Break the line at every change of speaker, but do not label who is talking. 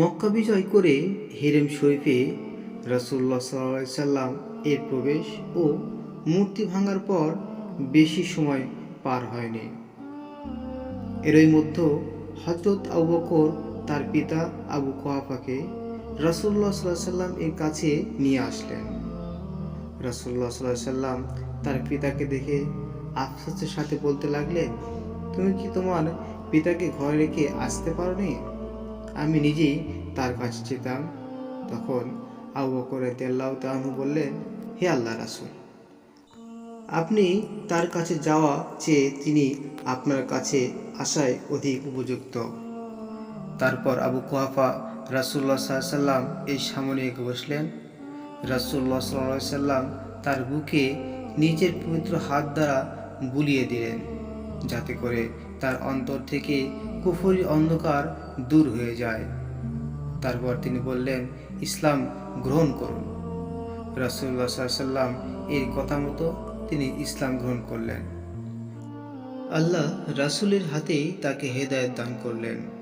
মক্কা বিজয় করে হেরেম শরীফে রসুল্লাহ সাল্লাহ সাল্লাম এর প্রবেশ ও মূর্তি ভাঙার পর বেশি সময় পার হয়নি। এরই মধ্যে হজরত আবু বকর তার পিতা আবু কোহাফাকে রসুল্লাহ সাল্লাহ সাল্লাম এর কাছে নিয়ে আসলেন। রসুল্লাহ সাল্লাহ সাল্লাম তার পিতাকে দেখে আফসোসের সাথে বলতে লাগলেন, তুমি কি তোমার পিতাকে ঘরে রেখে আসতে পারোনি? আমি নিজেই তার কাছে যেতাম। তখন আবু বকর তেল্লাহ তাহু বললেন হে আল্লাহ রাসুল, আপনি তার কাছে যাওয়া চেয়ে তিনি আপনার কাছে আসায় অধিক উপযুক্ত। তারপর আবু কুহাফা রাসুল্লাহ সাল্লাম এই সামনে এগিয়ে বসলেন। রাসুল্লাহ সাল্লাহ সাল্লাম তার বুকে নিজের পবিত্র হাত দ্বারা বুলিয়ে দিলেন। যাতে করে তার অন্তর থেকে কুফুরি অন্ধকার দূর হয়ে যায়। তারপর তিনি বললেন, ইসলাম গ্রহণ করুন। রাসুল্লা সাল্লাম এই কথা মতো তিনি ইসলাম গ্রহণ করলেন। আল্লাহ রাসুলের হাতেই তাকে হেদায়ত দান করলেন।